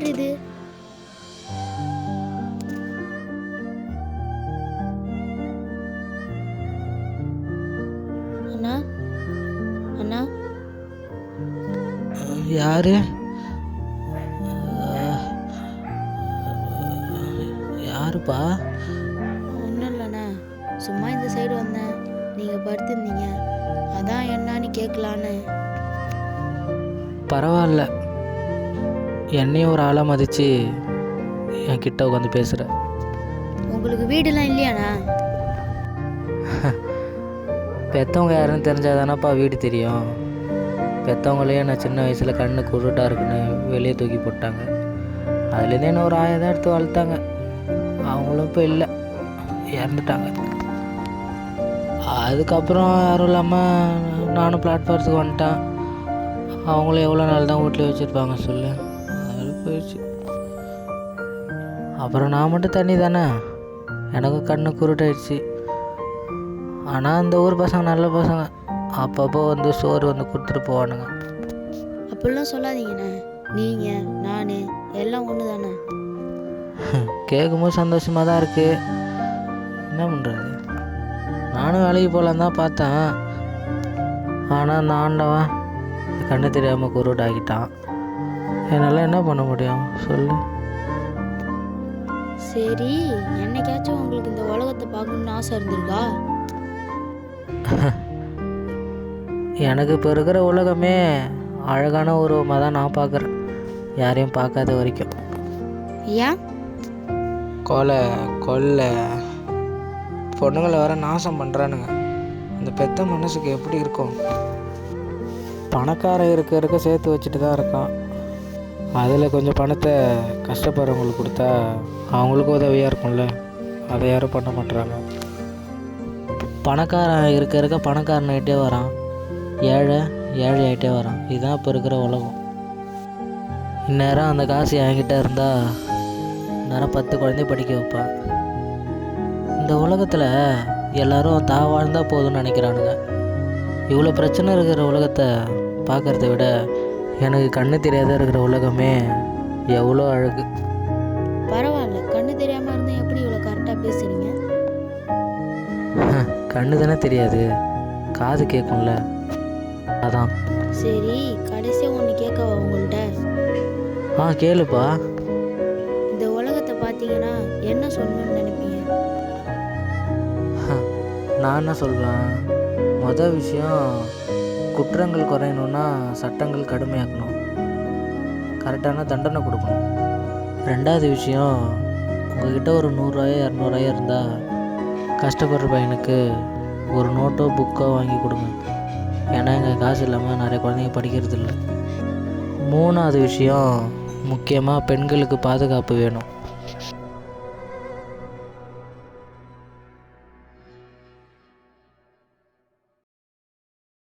மாறுது. அண்ணா அண்ணா. யாரு? யாருப்பா? ஒன்றும் இல்லைண்ணா. சும்மா இந்த சைடு வந்தேன். நீங்கள் படுத்துருந்தீங்க. அதான் என்னன்னு கேட்கலான்னு பரவாயில்ல. என்னையும் ஒரு ஆளாக மதித்து என் கிட்ட உட்காந்து பேசுகிற உங்களுக்கு வீடுலாம் இல்லையாண்ணா பெற்றவங்க யாருன்னு தெரிஞ்சால் தானப்பா வீடு தெரியும். பெற்றவங்களையே நான் சின்ன வயசில் கண்ணு குருட்டாக இருக்குன்னு வெளியே தூக்கி போட்டாங்க. அதுலேருந்தே என்ன ஒரு ஆயிரம் தான் எடுத்து வளர்த்தாங்க. அவங்களும் இப்போ இல்லை. இறந்துட்டாங்க. அதுக்கப்புறம் யாரும் இல்லாமல் நானும் பிளாட்ஃபார்த்துக்கு வந்துட்டேன். அவங்களும் எவ்வளோ நாள் தான் வீட்டில் வச்சுருப்பாங்க சொல்லு. போயிடுச்சு. அப்புறம் நான் மட்டும் தண்ணி தானே எனக்கும் கண்ணு குருட்டாயிடுச்சு ஆனால் அந்த ஊர் பசங்க நல்ல பசங்க. அப்பப்போ வந்து சோறு வந்து கொடுத்துட்டு போவானுங்க. அப்படிலாம் சொல்லாதீங்கண்ணே. நீங்கள் நான் எல்லாம் ஒன்று தானே கேட்கும்போது சந்தோஷமாக தான் இருக்குது என்ன பண்ணுறது நானும் வேலைக்கு போகலான்னு தான் பார்த்தேன். ஆனால் அந்த ஆண்டவன் கண்ணு தெரியாமல் குருடாகிட்டான். என்னால் என்ன பண்ண முடியும்? சொல்லு. சரி என்னைக்காச்சும் உங்களுக்கு இந்த உலகத்தை பார்க்கணுன்னு ஆசை இருந்திருக்கா? எனக்கு இப்போ இருக்கிற உலகமே அழகான உருவமாக தான் நான் பார்க்குறேன். யாரையும் பார்க்காத வரைக்கும். ஏன்? கொலை கொள்ளை. பொண்ணுங்களை வர நாசம் பண்ணுறானுங்க அந்த பெத்த மனசுக்கு எப்படி இருக்கும்? பணக்காரன் இருக்க இருக்க சேர்த்து வச்சுட்டு தான் இருக்கான். அதில் கொஞ்சம் பணத்தை கஷ்டப்படுறவங்களுக்கு கொடுத்தா அவங்களுக்கும் உதவியாக இருக்கும்ல. அதை யாரும் பண்ண மாட்றாங்க. பணக்காரன் இருக்க இருக்க பணக்காரனாகிட்டே வரான். ஏழை ஏழை ஆகிட்டே வரான். இதுதான் இப்போ இருக்கிற உலகம். இந்நேரம் அந்த காசு என்கிட்ட இருந்தால் நேரம் பத்து குழந்தைய படிக்க வைப்பான். இந்த உலகத்தில் எல்லோரும் தான் வாழ்ந்தால் போதும்னு நினைக்கிறானுங்க. இவ்வளோ பிரச்சனை இருக்கிற உலகத்தை பார்க்குறத விட எனக்கு கண்ணு தெரியாத இருக்கிற உலகமே? எவ்வளோ அழகு. பரவாயில்ல. கண்ணு தெரியாமல் இருந்தால் எப்படி இவ்வளோ கரெக்டாக பேசுகிறீங்க கண்ணு தானே தெரியாது. காது கேட்கும்ல அதான். சரி கடைசியாக ஒன்று கேட்கவா உங்கள்கிட்ட ஆ கேளுப்பா. இந்த உலகத்தை பார்த்தீங்கன்னா என்ன சொல்லணும்னு நினைப்பீங்க? நான் என்ன சொல்வேன்? மொதல் விஷயம் குற்றங்கள் குறையணுன்னா சட்டங்கள் கடுமையாக்கணும். கரெக்டான தண்டனை கொடுக்கணும். ரெண்டாவது விஷயம் உங்ககிட்ட ஒரு நூறுரூவாயோ இரநூறுவாயோ இருந்தால் கஷ்டப்படுற பையனுக்கு ஒரு நோட்டோ புக்கோ வாங்கி கொடுங்க. ஏன்னா எங்கள் காசு இல்லாமல் நிறைய குழந்தைங்க படிக்கிறது இல்லை மூணாவது விஷயம் முக்கியமாக பெண்களுக்கு பாதுகாப்பு வேணும்.